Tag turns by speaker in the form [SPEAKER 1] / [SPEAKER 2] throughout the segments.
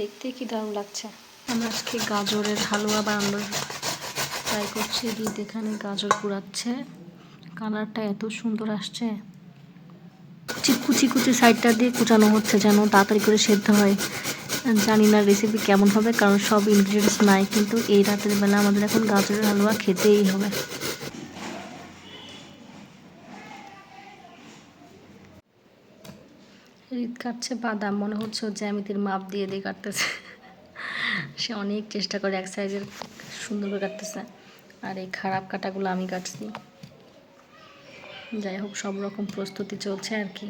[SPEAKER 1] দেখতে কি দারুণ লাগছে? আমরা আজকে গাজরের হালুয়া বানানোর ট্রাই করছি। রিদ এখানে গাজর কুড়াচ্ছে, কালারটা এত সুন্দর আসছে। কুচি কুচি সাইডটা দিয়ে কুচানো হচ্ছে যেন তাড়াতাড়ি করে সেদ্ধ হয়। জানি না রেসিপি কেমন হবে, কারণ সব ইনগ্রিডিয়েন্টস নাই, কিন্তু এই রাতের বেলা আমাদের এখন গাজরের হালুয়া খেতেই হবে। রিত কাটছে বাদাম, মনে হচ্ছে জ্যামিতির মাপ দিয়ে দিয়ে কাটতেছে। সে অনেক চেষ্টা করে এক সাইজের সুন্দর করে কাটতেছে। আর এই খারাপ কাটাগুলো আমি কাটছি। যাই হোক, সব রকম প্রস্তুতি চলছে আর কি।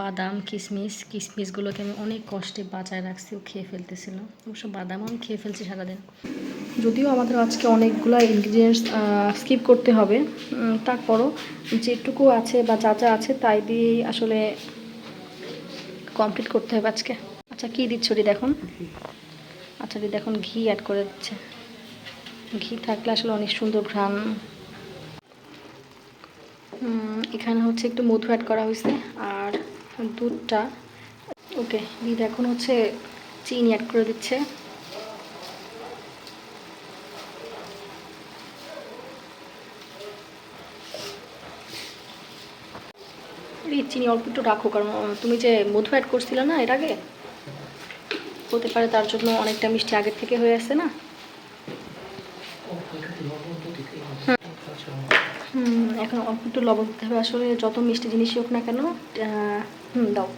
[SPEAKER 1] বাদাম কিশমিশ কিশমিশগুলোকে আমি অনেক কষ্টে বাঁচায় রাখছি, ও খেয়ে ফেলতেছিল। অবশ্য বাদামও আমি খেয়ে ফেলছি সারাদিন। যদিও আমাদের আজকে অনেকগুলো ইনগ্রিডিয়েন্টস স্কিপ করতে হবে। তারপরও যেটুকু আছে বা যা যা আছে তাই দিয়েই আসলে কমপ্লিট করতে হবে আজকে। আচ্ছা কী দিচ্ছ রি দেখুন। আচ্ছা রি দেখুন, ঘি অ্যাড করে দিচ্ছে। ঘি থাকলে আসলে অনেক সুন্দর ঘ্রাণ। এখানে হচ্ছে একটু মধু অ্যাড করা হয়েছে, আর দুধটা ওকে দিদি এখন হচ্ছে চিনি অ্যাড করে দিচ্ছে। এই চিনি অল্প একটু রাখো, কারণ তুমি যে মধু অ্যাড করছিলে না এর আগে? হতে পারে তার জন্য অনেকটা মিষ্টি আগের থেকে হয়ে আসছে না? হুম, এখন অল্প একটু লবণ দিতে হবে। আসলে যত মিষ্টি জিনিসই হোক না কেন হুম, দাও।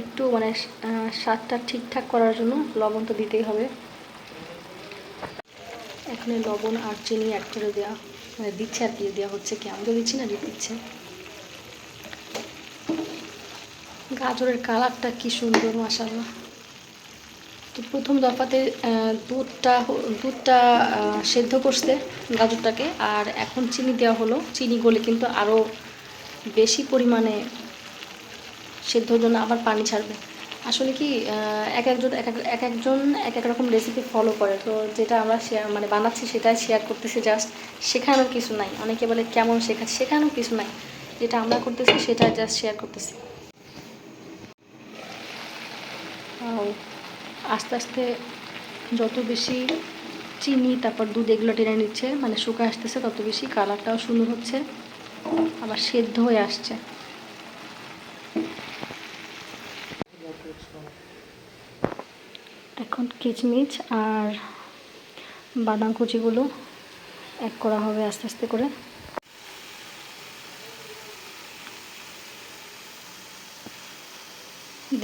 [SPEAKER 1] একটু মানে স্বাদটা ঠিকঠাক করার জন্য লবণ তো দিতেই হবে। এখানে লবণ আর চিনি অ্যাড করে দেওয়া মানে দিচ্ছে আর কি, দেওয়া হচ্ছে কি? আমি তো দিচ্ছি না, দিয়ে দিচ্ছে। গাজরের কালারটা কি সুন্দর মাসাল্লাহ তো প্রথম দফাতে দুধটা দুধটা সেদ্ধ করছে গাজরটাকে, আর এখন চিনি দেওয়া হলো। চিনি গলে কিন্তু আরও বেশি পরিমাণে সেদ্ধর জন্য আবার পানি ছাড়বে। আসলে কি এক একজন, এক এক- এক একজন, এক এক রকম রেসিপি ফলো করে। তো যেটা আমরা শেয়ার মানে বানাচ্ছি সেটাই শেয়ার করতেছি জাস্ট শেখানোর কিছু নাই। অনেকে বলে কেমন শেখাচ্ছি? শেখানোর কিছু নাই। যেটা আমরা করতেছি সেটা জাস্ট শেয়ার করতেছি। আস্তে আস্তে যত বেশি চিনি, তারপর দুধ এগুলো টেনে নিচ্ছে মানে শুকা আসতেছে, তত বেশি কালারটাও সুন্দর হচ্ছে, আবার সেদ্ধ হয়ে আসছে। এখন কিচমিচ আর বাদাম কুচিগুলো এক করা হবে আস্তে আস্তে করে।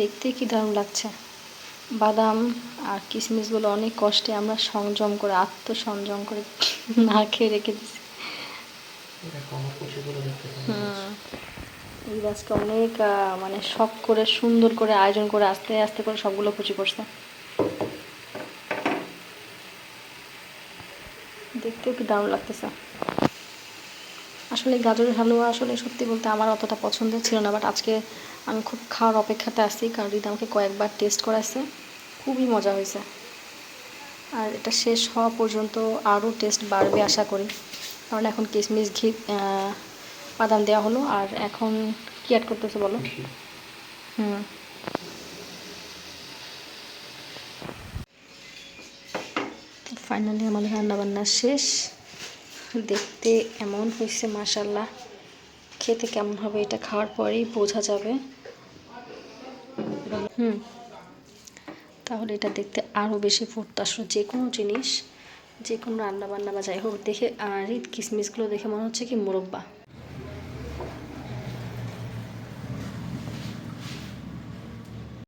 [SPEAKER 1] দেখতে কি দারুণ লাগছে। বাদাম আর কিশমিশগুলো অনেক কষ্টে আমরা সংযম করে আত্মসংযম করে না খেয়ে রেখে হুম। এই গাছটা অনেক মানে শখ করে সুন্দর করে আয়োজন করে আস্তে আস্তে করে সবগুলো কুচি করছে। দেখতেও কি দারুণ লাগতেছে। আসলে গাজরের হালুয়া আসলে সত্যি বলতে আমার অতটা পছন্দ ছিল না বাট আজকে আমি খুব খাওয়ার অপেক্ষাতে আছি কারণ রিদ আমাকে কয়েকবার টেস্ট করাইছে। খুবই মজা হয়েছে। আর এটা শেষ হওয়া পর্যন্ত আরও টেস্ট বাড়বে আশা করি। কারণ এখন কিশমিশ ঘি বাদাম দেওয়া হলো আর এখন কি অ্যাড করতেছে বলো? হুম। ফাইনালি আমাদের রান্নাবান্না শেষ। দেখতে এমন হয়েছে মাসাল্লাহ খেতে কেমন হবে এটা খাওয়ার পরেই বোঝা যাবে। হুম। তাহলে এটা দেখতে আরও বেশি ফুটতে আসলো যে কোনো জিনিস, যে কোনো রান্নাবান্না বা যাই হোক দেখে, আর এই কিসমিসগুলো দেখে মনে হচ্ছে কি মোরব্বা।